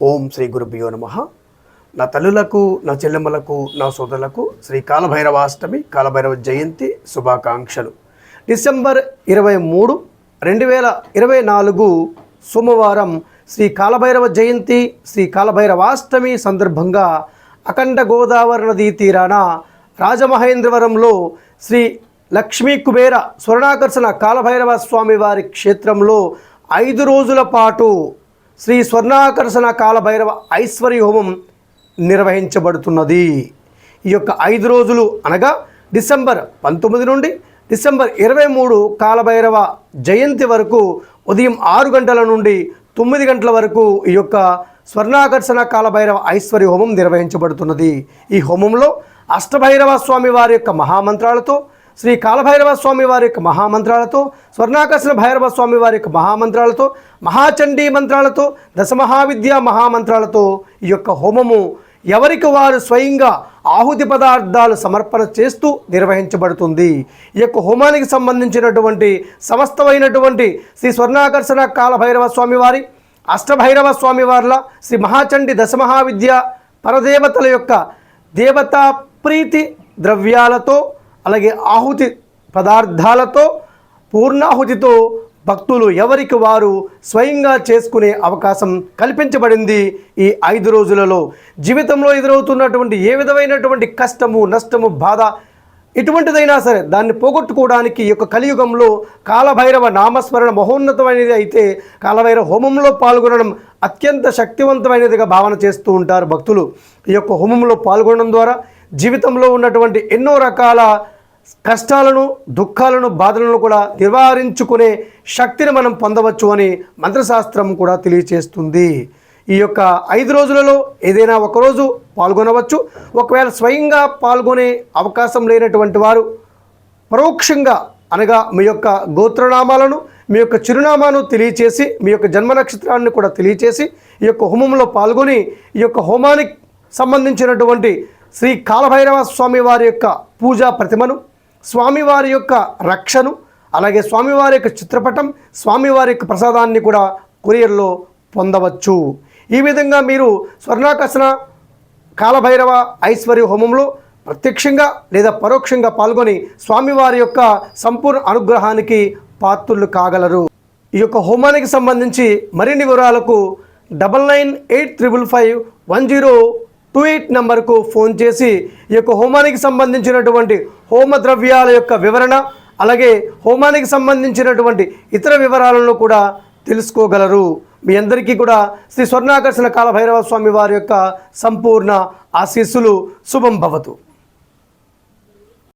ఓం శ్రీ గురుభ్యో నమ. నా తల్లులకు నా చెల్లెమ్మలకు నా సోదరులకు శ్రీ కాలభైరవాష్టమి కాలభైరవ జయంతి శుభాకాంక్షలు. డిసెంబర్ ఇరవై మూడు రెండు వేల ఇరవై నాలుగు సోమవారం శ్రీ కాలభైరవ జయంతి శ్రీ కాలభైరవాష్టమి సందర్భంగా అఖండ గోదావరి నదీ తీరాన రాజమహేంద్రవరంలో శ్రీ లక్ష్మీ కుబేర స్వర్ణాకర్షణ కాలభైరవ స్వామి వారి క్షేత్రంలో ఐదు రోజుల పాటు శ్రీ స్వర్ణాకర్షణ కాలభైరవ ఐశ్వర్య హోమం నిర్వహించబడుతున్నది. ఈ యొక్క ఐదు రోజులు అనగా డిసెంబర్ పంతొమ్మిది నుండి డిసెంబర్ ఇరవై మూడు కాలభైరవ జయంతి వరకు ఉదయం ఆరు గంటల నుండి తొమ్మిది గంటల వరకు ఈ యొక్క స్వర్ణాకర్షణ కాలభైరవ ఐశ్వర్య హోమం నిర్వహించబడుతున్నది. ఈ హోమంలో అష్టభైరవ స్వామి వారి యొక్క మహామంత్రాలతో శ్రీ కాలభైరవ స్వామి వారి యొక్క మహామంత్రాలతో స్వర్ణాకర్షణ భైరవ స్వామి వారి యొక్క మహామంత్రాలతో మహాచండీ మంత్రాలతో దశమహావిద్య మహామంత్రాలతో ఈ యొక్క హోమము ఎవరికి వారు స్వయంగా ఆహుతి పదార్థాలు సమర్పణ చేస్తూ నిర్వహించబడుతుంది. ఈ యొక్క హోమానికి సంబంధించినటువంటి సమస్తమైనటువంటి శ్రీ స్వర్ణాకర్షణ కాలభైరవ స్వామివారి అష్టభైరవ స్వామివార్ల శ్రీ మహాచండి దశమహావిద్య పరదేవతల యొక్క దేవతా ప్రీతి ద్రవ్యాలతో అలాగే ఆహుతి పదార్థాలతో పూర్ణాహుతితో భక్తులు ఎవరికి వారు స్వయంగా చేసుకునే అవకాశం కల్పించబడింది ఈ ఐదు రోజులలో. జీవితంలో ఎదురవుతున్నటువంటి ఏ విధమైనటువంటి కష్టము నష్టము బాధ ఎటువంటిదైనా సరే దాన్ని పోగొట్టుకోవడానికి ఈ యొక్క కలియుగంలో కాలభైరవ నామస్మరణ మహోన్నతమైనది అయితే కాలభైరవ హోమంలో పాల్గొనడం అత్యంత శక్తివంతమైనదిగా భావన చేస్తూ ఉంటారు భక్తులు. ఈ యొక్క హోమంలో పాల్గొనడం ద్వారా జీవితంలో ఉన్నటువంటి ఎన్నో రకాల కష్టాలను దుఃఖాలను బాధలను కూడా నివారించుకునే శక్తిని మనం పొందవచ్చు అని మంత్రశాస్త్రం కూడా తెలియచేస్తుంది. ఈ యొక్క ఐదు రోజులలో ఏదైనా ఒకరోజు పాల్గొనవచ్చు. ఒకవేళ స్వయంగా పాల్గొనే అవకాశం లేనటువంటి వారు పరోక్షంగా అనగా మీ యొక్క గోత్రనామాలను మీ యొక్క చిరునామాను తెలియచేసి మీ యొక్క జన్మ నక్షత్రాన్ని కూడా తెలియచేసి ఈ యొక్క హోమంలో పాల్గొని ఈ యొక్క హోమానికి సంబంధించినటువంటి శ్రీ కాలభైరవ స్వామి వారి యొక్క పూజా ప్రతిమను స్వామివారి యొక్క రక్షను అలాగే స్వామివారి యొక్క చిత్రపటం స్వామివారి యొక్క ప్రసాదాన్ని కూడా కొరియర్లో పొందవచ్చు. ఈ విధంగా మీరు స్వర్ణాకర్షణ కాలభైరవ ఐశ్వర్య హోమంలో ప్రత్యక్షంగా లేదా పరోక్షంగా పాల్గొని స్వామివారి యొక్క సంపూర్ణ అనుగ్రహానికి పాత్రులు కాగలరు. ఈ యొక్క హోమానికి సంబంధించి మరిన్ని వివరాలకు double nine eight triple five one zero two eight నెంబర్కు ఫోన్ చేసి ఈ యొక్క హోమానికి సంబంధించినటువంటి హోమ ద్రవ్యాల యొక్క వివరణ అలాగే హోమానికి సంబంధించినటువంటి ఇతర వివరాలను కూడా తెలుసుకోగలరు. మీ అందరికీ కూడా శ్రీ స్వర్ణాకర్షణ కాలభైరవ స్వామి వారి యొక్క సంపూర్ణ ఆశీస్సులు. శుభం భవతు.